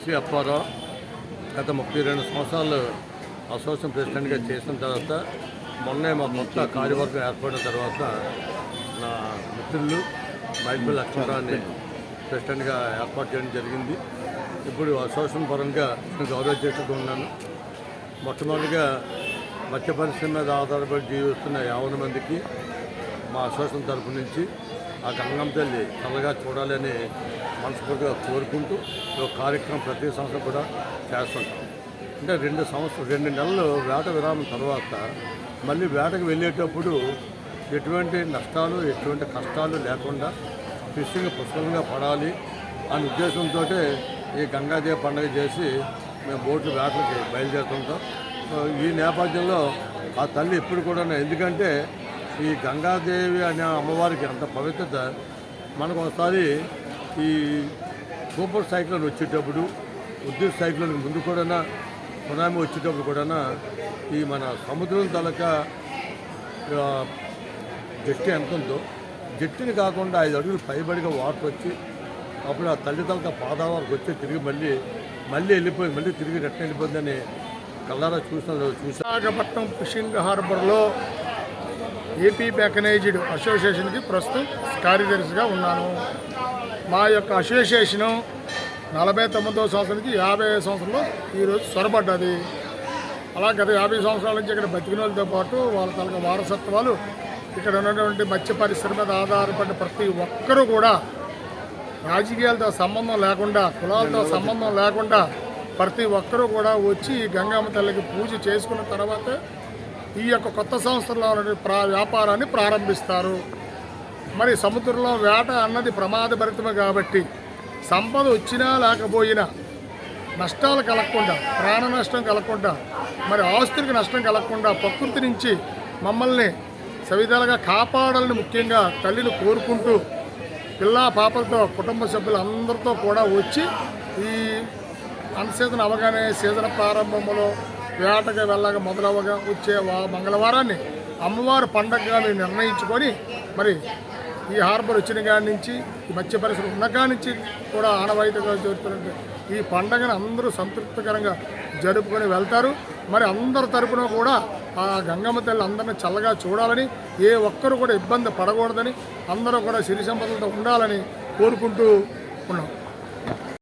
శ్రీ అప్పారావు గత ముప్పై రెండు సంవత్సరాలు అసోసియేషన్ ప్రెసిడెంట్గా చేసిన తర్వాత మొన్నే మా కొత్త కార్యవర్గం ఏర్పడిన తర్వాత నా మిత్రులు మైబుల్ లక్ష్మణరావుని ప్రెసిడెంట్గా ఏర్పాటు చేయడం జరిగింది. ఇప్పుడు అసోసియేషన్ పరంగా నేను గౌరవ చేస్తూ ఉన్నాను. మొట్టమొదటిగా మత్స్య పరిశ్రమ మీద ఆధారపడి జీవిస్తున్న యావన మందికి మా అసోసియేషన్ తరపు నుంచి ఆ గంగమ్మ తల్లి చల్లగా చూడాలని మనస్ఫూర్తిగా కోరుకుంటూ ఈ ఒక కార్యక్రమం ప్రతి సంవత్సరం కూడా చేస్తుంటాం. అంటే రెండు సంవత్సరం రెండు నెలలు వేట విరామం తర్వాత మళ్ళీ వేటకు వెళ్ళేటప్పుడు ఎటువంటి నష్టాలు ఎటువంటి కష్టాలు లేకుండా ఫిషింగ్ పుష్కలంగా పడాలి అనే ఉద్దేశంతో ఈ గంగాదేవి పండుగ చేసి మేము బోట్లు వేటలకి బయలుదేరుతుంటాం. సో ఈ నేపథ్యంలో ఆ తల్లి ఎప్పుడు కూడా ఎందుకంటే ఈ గంగాదేవి అనే అమ్మవారికి అంత పవిత్రత. మనకు ఒకసారి ఈ సూపర్ సైక్లోన్ వచ్చేటప్పుడు ఉద్యోగ సైక్లోన్ ముందు కూడా సునామీ వచ్చేటప్పుడు కూడా ఈ మన సముద్రం తలక జట్టి జట్టు ఎంత ఉందో జట్టుని కాకుండా ఐదు అడుగులు పైబడిగా వాటర్ వచ్చి అప్పుడు ఆ తల్లి తలక పాదాల వరకు వచ్చి తిరిగి మళ్ళీ మళ్ళీ వెళ్ళిపోయింది మళ్ళీ తిరిగి రెట్ట వెళ్ళిపోయిందని కళ్ళారా చూసిన చూసా. విశాఖపట్నం ఫిషింగ్ హార్బర్లో ఏపీ మెకనైజ్డ్ అసోసియేషన్కి ప్రస్తుతం కార్యదర్శిగా ఉన్నాను. మా యొక్క అసోసియేషను నలభై తొమ్మిదవ సంవత్సరానికి యాభై సంవత్సరంలో ఈరోజు సొరబడ్డది అలా గత యాభై సంవత్సరాల నుంచి ఇక్కడ బతికిన వాళ్ళతో పాటు వాళ్ళ తనకు వారసత్వాలు ఇక్కడ ఉన్నటువంటి మత్స్య పరిశ్రమ మీద ఆధారపడిన ప్రతి ఒక్కరూ కూడా రాజకీయాలతో సంబంధం లేకుండా కులాలతో సంబంధం లేకుండా ప్రతి ఒక్కరూ కూడా వచ్చి ఈ గంగామ్మ తల్లికి పూజ చేసుకున్న తర్వాత ఈ యొక్క కొత్త సంవత్సరంలో ప్రా వ్యాపారాన్ని ప్రారంభిస్తారు. మరి సముద్రంలో వేట అన్నది ప్రమాదభరితమే కాబట్టి సంపద వచ్చినా లేకపోయినా నష్టాలు కలగకుండా ప్రాణ నష్టం కలగకుండా మరి ఆస్తులకు నష్టం కలగకుండా ప్రకృతి నుంచి మమ్మల్ని సవిధాలుగా కాపాడాలని ముఖ్యంగా తల్లిని కోరుకుంటూ పిల్ల పాపలతో కుటుంబ సభ్యులు అందరితో కూడా వచ్చి ఈ అన్సీజన్ అవగానే సీజన్ ప్రారంభంలో వేటకు వెళ్ళగా మొదలవగా వచ్చే మంగళవారాన్ని అమ్మవారి పండగగా మేము నిర్ణయించుకొని మరి ఈ హార్బర్ వచ్చిన కాడి నుంచి ఈ మత్స్య పరిశ్రమ ఉన్న కాడి నుంచి కూడా ఆనవాయితీగా జరుగుతున్నట్టు ఈ పండగను అందరూ సంతృప్తికరంగా జరుపుకొని వెళ్తారు. మరి అందరి తరపున కూడా ఆ గంగమ్మ తల్లి అందరిని చల్లగా చూడాలని ఏ ఒక్కరు కూడా ఇబ్బంది పడకూడదని అందరూ కూడా సిరి సంపదలతో ఉండాలని కోరుకుంటూ ఉన్నాం.